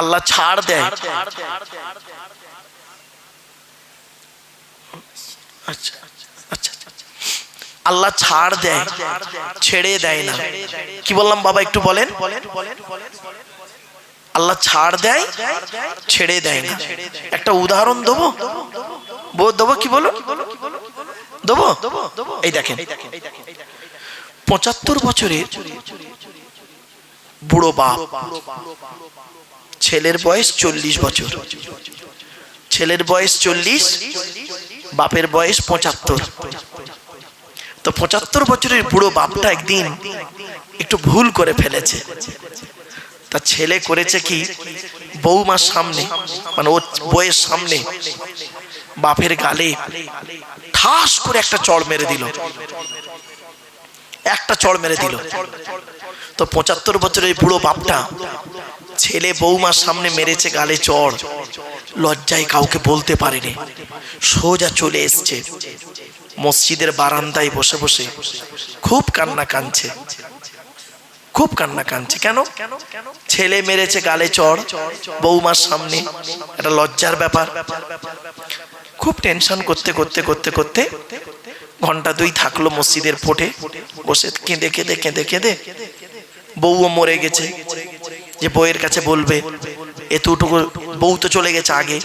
আল্লাহ ছাড় দেয়। আচ্ছা আচ্ছা আল্লাহ ছাড় দেয় ছেড়ে দেয় না। কি বললাম বাবা একটু বলেন? আল্লাহ ছাড় দেয় ছেড়ে দেয় না। একটা উদাহরণ দেবো? দেবো কি বলো? দেবো? এই দেখেন। পঁচাত্তর বছরের বুড়ো বাপ। ছেলের বয়স চল্লিশ বছর। ছেলের বয়স চল্লিশ, বাপের বয়স পঁচাত্তর। তো পঁচাত্তর বছরের বুড়ো বাপটা একদিন একটু ভুল করে ফেলেছে। তা ছেলে করেছে কি? বৌমার সামনে মানে ও বইয়ের সামনে বাপের গালে ঠাস করে একটা চড় মেরে দিল। একটা চড় মেরে দিল। তো পঁচাত্তর বছরের বুড়ো বাপটা ছেলে বৌমার সামনে মেরেছে গালে চড় লজ্জায় কাউকে বলতে পারেনি। সোজা চলে এসছে। মসজিদের বারান্দায় বসে বসে খুব কান্না কানছে খুব কান্না কানছে কেন? ছেলে মেরেছে গালে চড় বৌমার সামনে। একটা লজ্জার ব্যাপার। খুব টেনশন করতে করতে করতে করতে ঘণ্টা দুই থাকল মসজিদের ফোটে। বসে কেঁদে কেঁদে কেঁদে কেঁদে বউও মরে গেছে। যে বউয়ের কাছে বলবে এতটুকু বউ তো চলে গেছে আগে।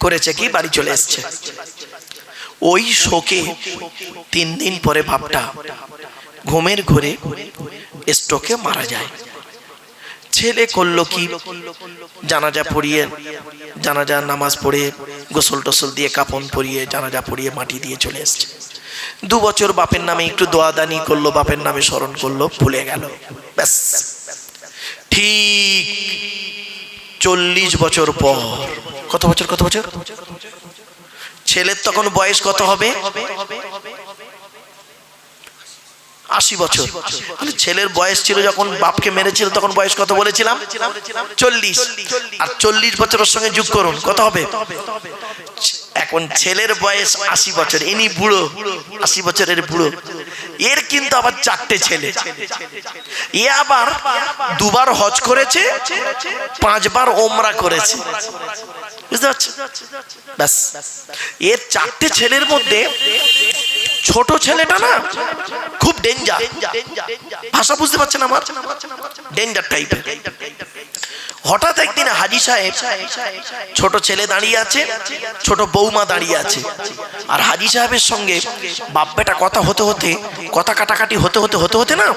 করেছে কি? বাড়ি চলে এসছে। ওই শোকে তিন দিন পরে ভাবটা ঘুমের ঘরে স্ট্রোকে মারা যায়। ছেলে করল কি? জানাজা পড়িয়ে, জানাজা নামাজ পড়ে, গোসল টোসল দিয়ে কাপন পরিয়ে, জানাজা পড়িয়ে মাটি দিয়ে চলে এসছে। দু বছর বাপের নামে একটু দোয়াদানি করল, বাপের নামে স্মরণ করল, ভুলে গেল। ব্যাস। ঠিক চল্লিশ বছর পর। কত বছর কত বছর? ছেলের তখন বয়স কত হবে? আশি বছর। ছেলের বয়স ছিল যখন বাপকে মেরেছিল, তখন বয়স কত বলেছিলাম? চল্লিশ। আর চল্লিশ বছরের সঙ্গে যোগ করুন, কত হবে? এখন ছেলের বয়স আশি বছর। ইনি বুড়ো, আশি বছরের বুড়ো। এর কিন্তু আবার চারটে ছেলে। এ আবার দুবার হজ করেছে, পাঁচবার ওমরা করেছে। বুঝতে ব্যাস। এর চারটে ছেলের মধ্যে ছোট ছেলেটা না খুব ডেঞ্জার ভাষা বুঝতে পারছেন আমার? ডেঞ্জার টাইপের হঠাৎ একদিন হাজি সাহেব ছোট ছেলে দাঁড়িয়ে আছে, ছোট বৌমা দাঁড়িয়ে আছে। আর হাজি সাহেবের সঙ্গে বাপ বেটা কথা হতে হতে, কথা কাটাকাটি হতে হতে হতে হতে না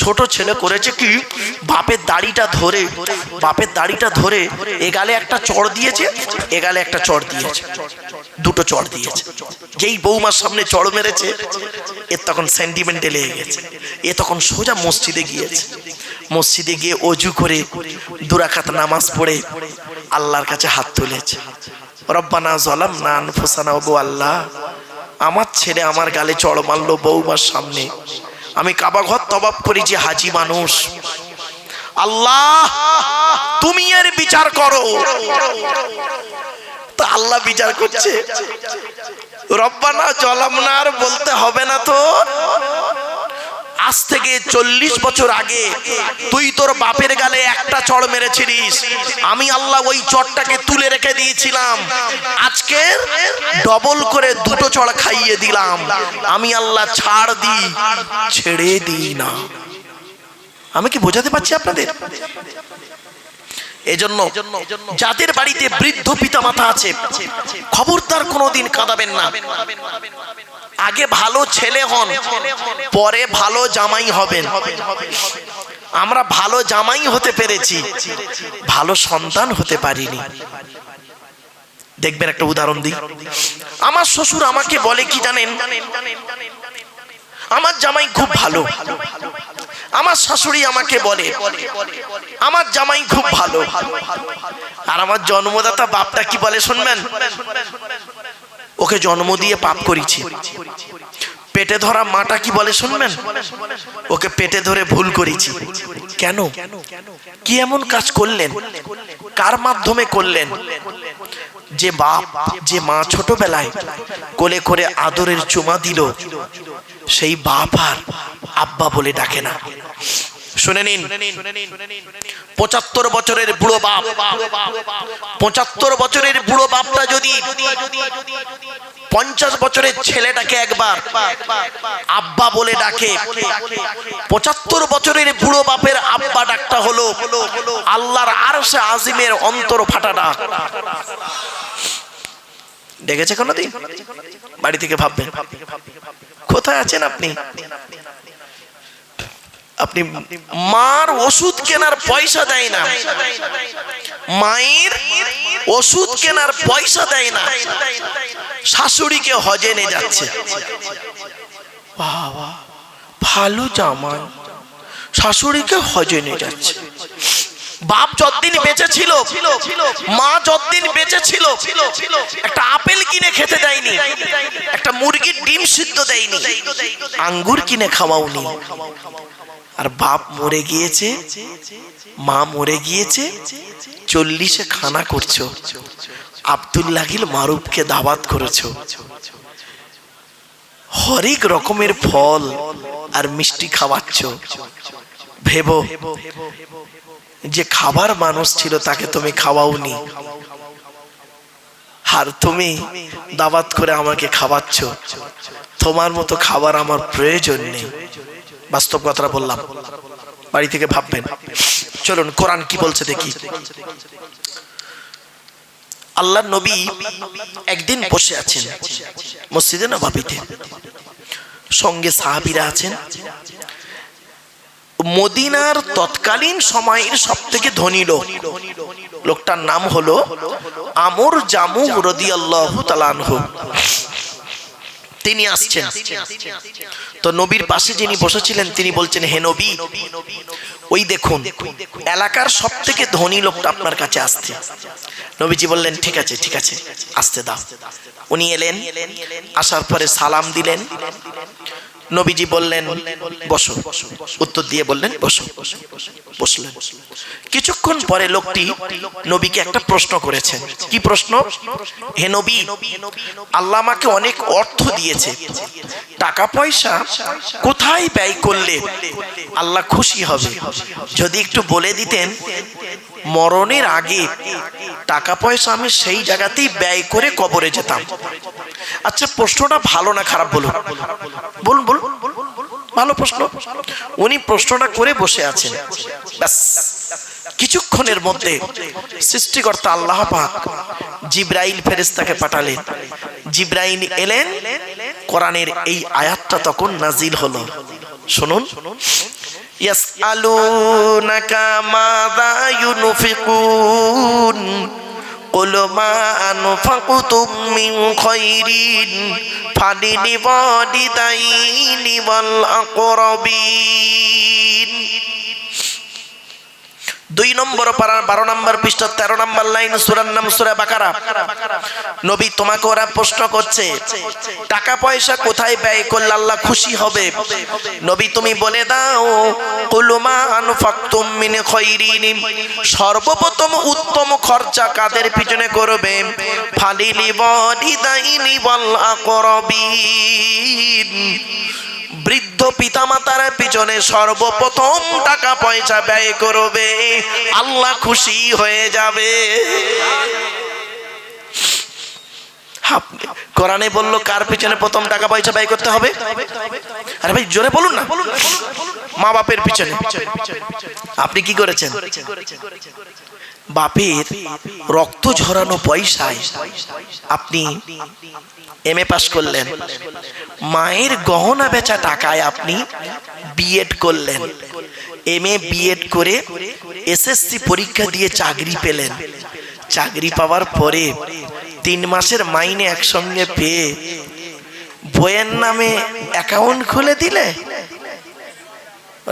ছোট ছেলে করেছে কি? বাপের দাড়িটা ধরে, বাপের দাড়িটা ধরে এগালে একটা চড় দিয়েছে এগালে একটা চড় দিয়েছে, দুটো চড় দিয়েছে। যেই বৌমার সামনে চড় মেরেছে, এর তখন সেন্টিমেন্টে লেগে গেছে। এ তখন সোজা মসজিদে গিয়েছে। মসজিদে গিয়ে অজু করে দুরাকাত নামাজ পড়ে আল্লাহর কাছে হাত তুলেছে। রব্বানা জলাম না আনফুসানা গো আল্লাহ, আমার ছেলে আমার গালে চড় মারলো বৌমার সামনে। আমি কাবা ঘর তবাব যে হাজি মানুষ। আল্লাহ, তুমি এর বিচার করো। তো আল্লাহ বিচার করছে। রব্বানা আর বলতে হবে না তো। আজ থেকে চল্লিশ বছর আগে তুই তোর বাপের গালে একটা চড় মেরেছিলিস। আমি আল্লাহ ওই চড়টাকে তুলে রেখে দিয়েছিলাম। আজকে ডবল করে দুটো চড় খাইয়ে দিলাম। আমি আল্লাহ ছাড় দিই, ছেড়ে দিই না। আমি কি বোঝাতে পারছি আপনাদের? এজন্য যাদের বাড়িতে বৃদ্ধ পিতা মাতা আছে, খবরদার কোনোদিন কাঁদাবেন না। আগে ভালো ছেলে হন, পরে ভালো জামাই হবেন। আমরা ভালো জামাই হতে পেরেছি, ভালো সন্তান হতে পারিনি। দেখবেন একটা উদাহরণ দিই। আমার শ্বশুর আমাকে বলে কি জানেন? আমার জামাই খুব ভালো। আমার শাশুড়ি আমাকে বলে, আমার জামাই খুব ভালো। আর আমার জন্মদাতা বাপটা কি বলে শুনবেন? ওকে জন্ম দিয়ে পাপ করেছি। পেটে ধরা মাটা কি বলে শুনবেন? ওকে পেটে ধরে ভুল করেছি। কেন? কি এমন কাজ করলেন? কার মাধ্যমে করলেন? যে বাপ, যে মা ছোটবেলায় কোলে করে আদরের চুমা দিল, সেই বাপ আর আব্বা বলে ডাকে না। শুনে নিন। পঁচাত্তর বছরের বুড়ো বাপ, পঁচাত্তর বছরের বুড়ো বাপটা যদি পঞ্চাশ বছরের ছেলেটাকে একবার আব্বা বলে ডাকে, পঁচাত্তর বছরের বুড়ো বাপের আব্বা ডাকটা হলো আল্লাহর আরশে আজিমের অন্তর ফাটা ডাক দেখেছে কোনোদিন? বাড়ি থেকে ভাববেন। কোথায় আছেন আপনি? আপনি মার ওষুধ কেনার পয়সা দেয় না। মায়ের ওষুধ কেনার পয়সা দেয় না। শাশুড়িকে হজে নিয়ে যাচ্ছে। বাবা, ভালো জামাই শাশুড়িকে হজে নিয়ে যাচ্ছে। বাপ যতদিন বেঁচে ছিল, মা যতদিন বেঁচে ছিল, একটা আপেল কিনে খেতে দেয়নি, একটা মুরগির ডিম সিদ্ধ দেয়নি, আঙ্গুর কিনে খাওয়াওনি। আর বাপ মরে গিয়েছে, মা মরে গিয়েছে, চল্লিশে খানা করছ। আব্দুল্লাহিল মারুফকে দাওয়াত করেছ। হরেক রকমের ফল আর মিষ্টি খাওয়াচ্ছ। ভেবো, যে খাবার মানুষ ছিল তাকে তুমি খাওয়াওনি। আর তুমি দাবাত করে আমাকে খাওয়াচ্ছ। তোমার মতো খাবার আমার প্রয়োজন নেই। বাস্তব কথাটা বললাম। বাড়ি থেকে ভাববেন। চলুন, কোরআন কি বলছে দেখি। আল্লাহ নবী একদিন বসে আছেন মসজিদে নবাবিতে। সঙ্গে সাহাবিরা আছেন। মদিনার তৎকালীন সময়ের সব থেকে ধনী লোক। লোকটার নাম হলো আমর জামু রদি আল্লাহ তালানহু তিনি আসছেন। তো নবীর পাশে যিনি বসেছিলেন, তিনি বলছেন, হে নবী, ওই দেখুন, এলাকার সব থেকে ধনী লোকটা আপনার কাছে আসছে। নবীজি বললেন, ঠিক আছে ঠিক আছে, আসতে দাও। উনি এলেন, আসার পরে সালাম দিলেন। নবীজি বললেন, বসো। উত্তর দিয়ে বললেন, বসো। বসলেন। কিছুক্ষণ পরে লোকটি নবীকে একটা প্রশ্ন করেছেন কি প্রশ্ন? হে নবী, আল্লাহ আমাকে অনেক অর্থ দিয়েছে। টাকা পয়সা কোথায় ব্যয় করলে আল্লাহ খুশি হবে? যদি একটু বলে দিতেন, মরণের আগে টাকা পয়সা আমি সেই জায়গাতেই ব্যয় করে কবরে যেতাম। আচ্ছা প্রশ্নটা ভালো না খারাপ বলুন? বলুন বলুন। ভালো প্রশ্ন। উনি প্রশ্নটা করে বসে আছেন। কিছুক্ষণের মধ্যে সৃষ্টিকর্তা আল্লাহ পাক জিব্রাইল ফেরেস্তাকে পাঠালেন। জিব্রাইল এলেন। কোরআনের এই আয়াতটা তখন নাজিল হলো। শুনুন। ইয়াসআলুনাকা মাযা ইউনফিকুন। قل ما أنفقتم من خير فللوالدين والأقربين দুই নম্বর পাড়ার বারো নম্বর পৃষ্ঠ তেরো নম্বর লাইন, সুরার নাম সুরা বাকারা। নবী তোমাকে ওরা প্রশ্ন করছে, টাকা পয়সা কোথায় ব্যয় করলে আল্লাহ খুশি হবে? নবী তুমি বলে দাও কুলুমা আনফাকতুম মিন সর্বপ্রথম উত্তম খরচা কাদের পিছনে করবে? ফালিলি ওয়ালিদাইনি ওয়াল আকরাবিন। বৃদ্ধ পিতামাতার পিছনে সর্বপ্রথম টাকা পয়সা ব্যয় করবে। আল্লাহ খুশি হয়ে যাবে। কোরআনে বলল, কার পিছনে প্রথম টাকা পয়সা ব্যয় করতে হবে? আরে ভাই, জোরে বলুন না। মা বাপের পিছনে। আপনি কি করেছেন? বাপের রক্ত ঝরানো পয়সায় আপনি এম এ পাস করলেন। মায়ের গহনা বেচা টাকায় আপনি বিএড করলেন। এম এ বিএড করে এসএসসি পরীক্ষা দিয়ে চাকরি পেলেন। চাকরি পাওয়ার পরে তিন মাসের মাইনে একসঙ্গে পেয়ে বইয়ের নামে অ্যাকাউন্ট খুলে দিলে?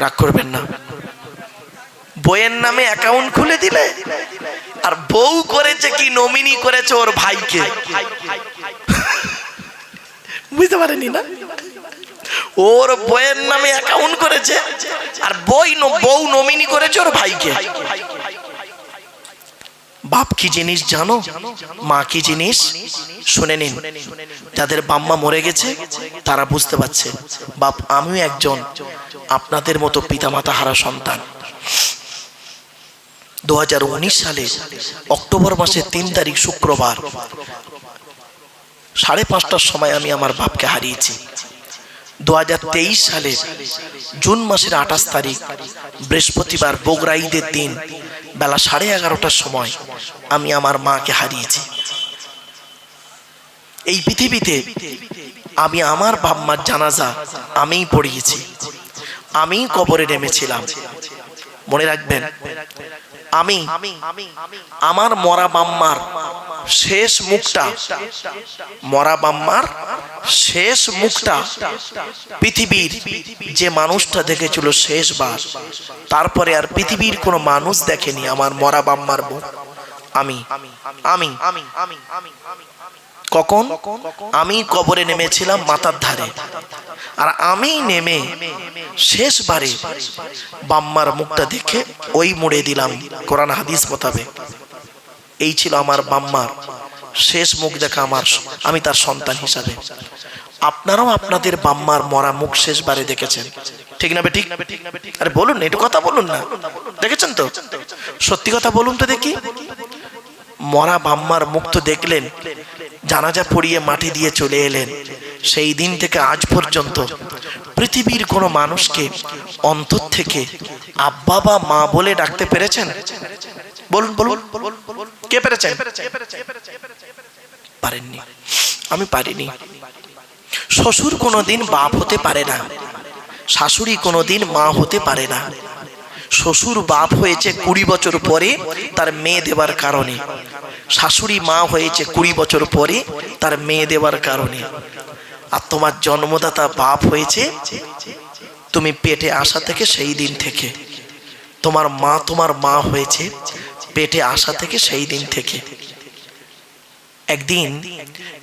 রাগ করবেন না। বইয়ের নামে অ্যাকাউন্ট খুলে দিলে? আর বউ করেছে কি নমিনি করেছে ওর ভাইকে? বুঝতে পারেনি না? ওর বইয়ের নামে অ্যাকাউন্ট করেছে আর বই বউ নমিনি করেছে ওর ভাইকে। বাপ কি জিনিস জানো? মা কি জিনিস? শুনে নিন। যাদের বাম্মা মরে গেছে, তারা বুঝতে পারছে, বাপ আমিও একজন আপনাদের মতো পিতামাতা হারা সন্তান। দু হাজার উনিশ সালে অক্টোবর মাসের তিন তারিখ শুক্রবার, সাড়ে পাঁচটার সময় আমি আমার বাপকে হারিয়েছি। দু সালে জুন মাসের আঠাশ তারিখ, বৃহস্পতিবার বগরা ঈদের দিন, বেলা সাড়ে এগারোটার সময় আমি আমার মাকে হারিয়েছি। এই পৃথিবীতে আমি আমার বাম্মার জানাজা আমিই পড়িয়েছি, আমিই কবরে নেমেছিলাম। মনে রাখবেন আমি আমার মরা বাম্মার শেষ মুখটা মরা বাম্মার শেষ মুখটা পৃথিবীর যে মানুষটা দেখেছিল শেষবার তারপরে আর পৃথিবীর কোনো মানুষ দেখেনি আমার মরা বাম্মার আমি আমি আমি কখন? আমি কবরে নেমেছিলাম মাথার ধারে। আর আমি নেমে শেষবারে বাম্মার মুখটা দেখে ওই মুড়ে দিলাম কোরআন হাদিস মোতাবেক। এই ছিল আমার বাম্মার শেষ মুখ দেখা আমার, আমি তার সন্তান হিসাবে। আপনারাও আপনাদের বাম্মার মরা মুখ শেষবারে দেখেছেন। ঠিক না ঠিক? আরে বলুন না, একটু কথা বলুন না। দেখেছেন তো? সত্যি কথা বলুন তো দেখি। মরা বাম্মার মুখ তো দেখলেন, জানাজা পড়িয়ে মাটি দিয়ে চলে এলেন। সেই দিন থেকে আজ পর্যন্ত পৃথিবীর কোনো মানুষকে অন্তর থেকে আব্বা বা মা বলে ডাকতে পেরেছেন? বলুন বলুন, কে পেরেছেন? পারেননি। আমি পারিনি। শ্বশুর কোনোদিন বাপ হতে পারে না, শাশুড়ি কোনোদিন মা হতে পারে না। শ্বশুর বাপ হয়েছে কুড়ি বছর পরে তার মেয়ে দেবার কারণে। শাশুড়ি মা হয়েছে কুড়ি বছর পরে তার মেয়ে দেবার কারণে। আর তোমার জন্মদাতা বাপ হয়েছে তুমি পেটে আসা থেকে সেই দিন থেকে। তোমার মা তোমার মা হয়েছে পেটে আসা থেকে সেই দিন থেকে। একদিন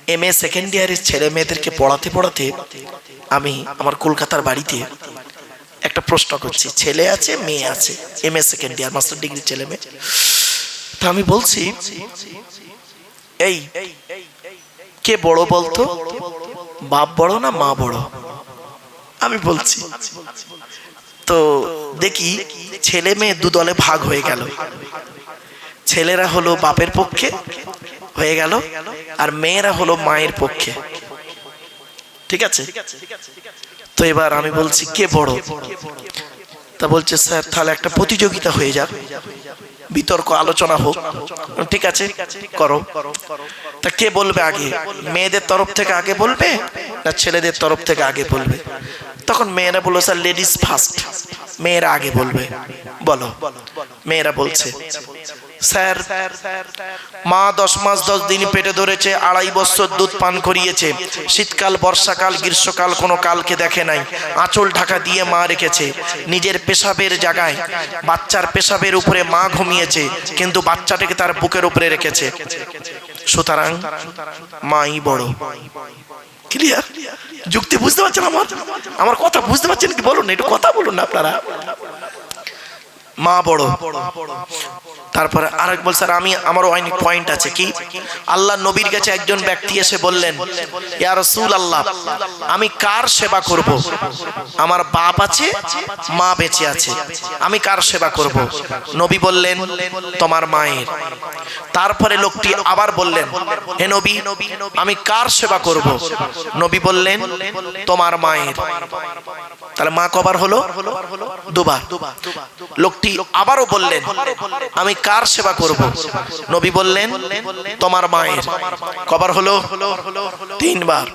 এম এ সেকেন্ড ইয়ারের ছেলে মেয়েদেরকে পড়াতে পড়াতে আমি আমার কলকাতার বাড়িতে একটা প্রশ্ন করছি, ছেলে আছে, মেয়ে আছে? M A second year master degree ছেলে মেয়ে? তা আমি বলছি, এই, কে বড় বলতো? বাপ বড় না মা বড়? আমি বলছি। তো দেখি, ছেলে মেয়ে দু দলে ভাগ হয়ে গেল। ছেলেরা হলো বাপের পক্ষে হয়ে গেল, আর মেয়েরা হলো মায়ের পক্ষে। ঠিক আছে? তো এবার আমি বলছি, কে বড়? তা বলছে, স্যার, তাহলে একটা প্রতিযোগিতা হয়ে যাক। বিতর্ক, আলোচনা হোক। ঠিক আছে, করো। তা কে বলবে আগে? মেয়েদের তরফ থেকে আগে বলবে না ছেলেদের তরফ থেকে আগে বলবে? তখন মেয়েরা বলল, স্যার লেডিস ফার্স্ট মেয়েরা আগে বলবে। বলো। মেয়েরা বলছে স্যার, মা দশ মাস দশ দিন পেটে ধরেছে, আড়াই বছর দুধ পান করিয়েছে। শীতকাল, বর্ষাকাল, গ্রীষ্মকাল কোনো কালকে দেখে নাই। আঁচল ঢাকা দিয়ে মা রেখেছে, নিজের পেশাবের জায়গায়। বাচ্চার পেশাবের উপরে মা ঘুমিয়েছে, কিন্তু বাচ্চাটাকে তার বুকের উপরে রেখেছে। সুতরাং মাই বড়। ক্লিয়ার যুক্তি বুঝতে পারছেন আমার? আমার কথা বুঝতে পারছেন কি? বলুন একটু কথা বলুন না আপনারা। মা বড়। তারপরে আরেক বল স্যার, আমি, আমারও অনেক পয়েন্ট আছে। কি? আল্লাহ নবীর কাছে একজন ব্যক্তি এসে বললেন, ইয়া রাসূল আল্লাহ আমি কার সেবা করব? আমার বাপ আছে, মা বেঁচে আছে, আমি কার সেবা করব? নবী বললেন, তোমার মায়ের। তারপরে লোকটি আবার বললেন, হে নবী, আমি কার সেবা করব? নবী বললেন, তোমার মায়ের। তাহলে মা কবার হলো? দুবার। লোকটি আবারও বললেন আমি কার সেবা করব? নবী বললেন তোমার মায়ের। কবার হলো? তিনবার।